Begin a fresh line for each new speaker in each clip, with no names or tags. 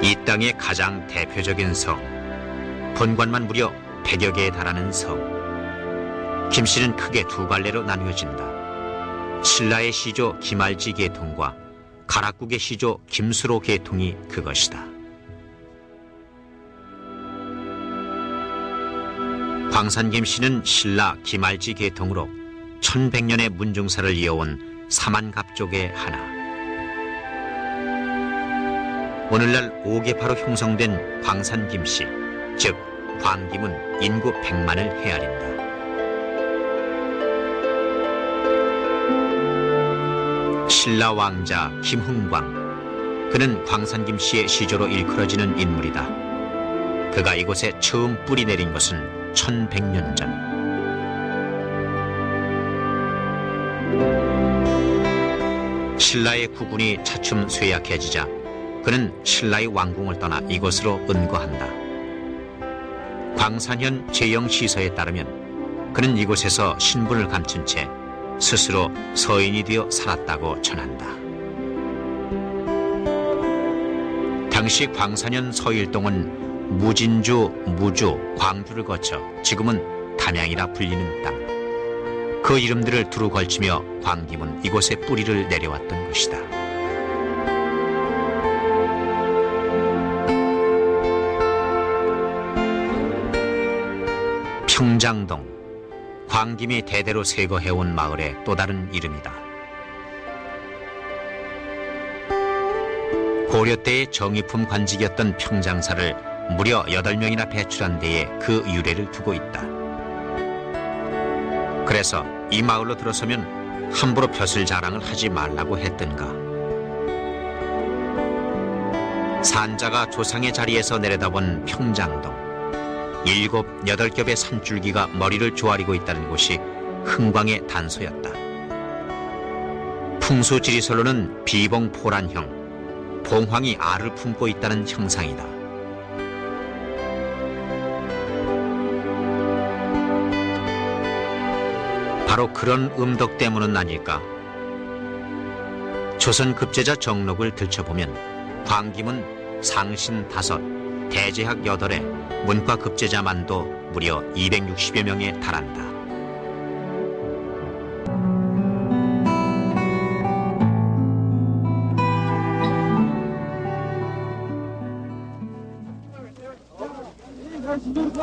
이 땅의 가장 대표적인 성, 본관만 무려 100여 개에 달하는 성. 김씨는 크게 두 갈래로 나누어진다. 신라의 시조 김알지 계통과 가락국의 시조 김수로 계통이 그것이다. 광산 김씨는 신라 김알지 계통으로 1100년의 문중사를 이어온 사만갑족의 하나. 오늘날 오계파로 형성된 광산 김씨, 즉 광김은 인구 100만을 헤아린다. 신라 왕자 김흥광, 그는 광산 김 씨의 시조로 일컬어지는 인물이다. 그가 이곳에 처음 뿌리 내린 것은 1100년 전. 신라의 국군이 차츰 쇠약해지자 그는 신라의 왕궁을 떠나 이곳으로 은거한다. 광산현 제영 시서에 따르면 그는 이곳에서 신분을 감춘 채 스스로 서인이 되어 살았다고 전한다. 당시 광산현 서일동은 무진주, 무주, 광주를 거쳐 지금은 담양이라 불리는 땅. 그 이름들을 두루 걸치며 광김은 이곳에 뿌리를 내려왔던 것이다. 평장동, 광김이 대대로 세거해온 마을의 또 다른 이름이다. 고려 때의 정의품 관직이었던 평장사를 무려 8명이나 배출한 데에 그 유래를 두고 있다. 그래서 이 마을로 들어서면 함부로 벼슬 자랑을 하지 말라고 했던가. 산자가 조상의 자리에서 내려다본 평장동. 일곱, 여덟 겹의 산줄기가 머리를 조아리고 있다는 곳이 흥광의 단소였다. 풍수 지리설로는 비봉포란형, 봉황이 알을 품고 있다는 형상이다. 바로 그런 음덕 때문은 아닐까. 조선 급제자 정록을 들춰보면 광김은 상신 다섯, 대제학 여덟에 문과 급제자만도 무려 260여 명에 달한다.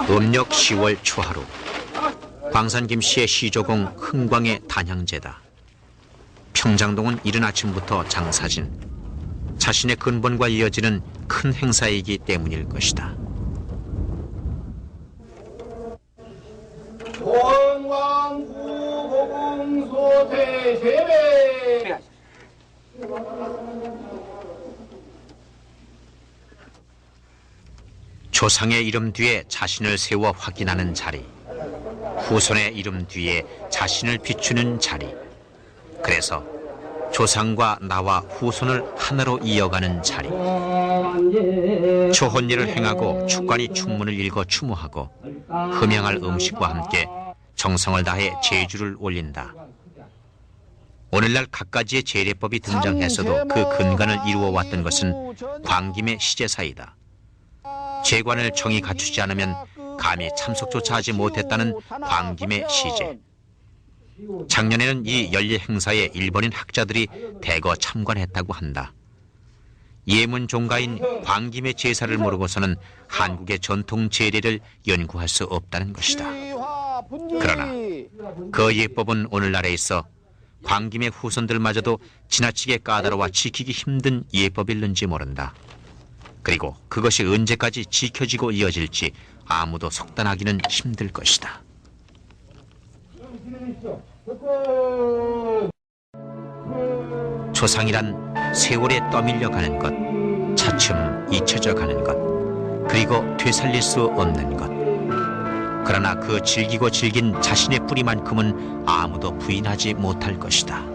음력 10월 초하루 광산 김씨의 시조공 흥광의 단향제다. 평장동은 이른 아침부터 장사진 자신의 근본과 이어지는 큰 행사이기 때문일 것이다.
원광구 고궁소 대세배
조상의 이름 뒤에 자신을 세워 확인하는 자리. 후손의 이름 뒤에 자신을 비추는 자리. 그래서 조상과 나와 후손을 하나로 이어가는 자리. 초혼일을 행하고 축관이 축문을 읽어 추모하고 흠양할 음식과 함께 정성을 다해 제주를 올린다. 오늘날 갖가지의 제례법이 등장해서도 그 근간을 이루어 왔던 것은 광김의 시제사이다. 재관을 정이 갖추지 않으면 감히 참석조차 하지 못했다는 광김의 시제. 작년에는 이 연례 행사에 일본인 학자들이 대거 참관했다고 한다. 예문 종가인 광김의 제사를 모르고서는 한국의 전통 제례를 연구할 수 없다는 것이다. 그러나 그 예법은 오늘날에 있어 광김의 후손들마저도 지나치게 까다로워 지키기 힘든 예법일는지 모른다. 그리고 그것이 언제까지 지켜지고 이어질지 아무도 속단하기는 힘들 것이다. 조상이란 세월에 떠밀려 가는 것, 차츰 잊혀져 가는 것, 그리고 되살릴 수 없는 것. 그러나 그 즐기고 즐긴 자신의 뿌리만큼은 아무도 부인하지 못할 것이다.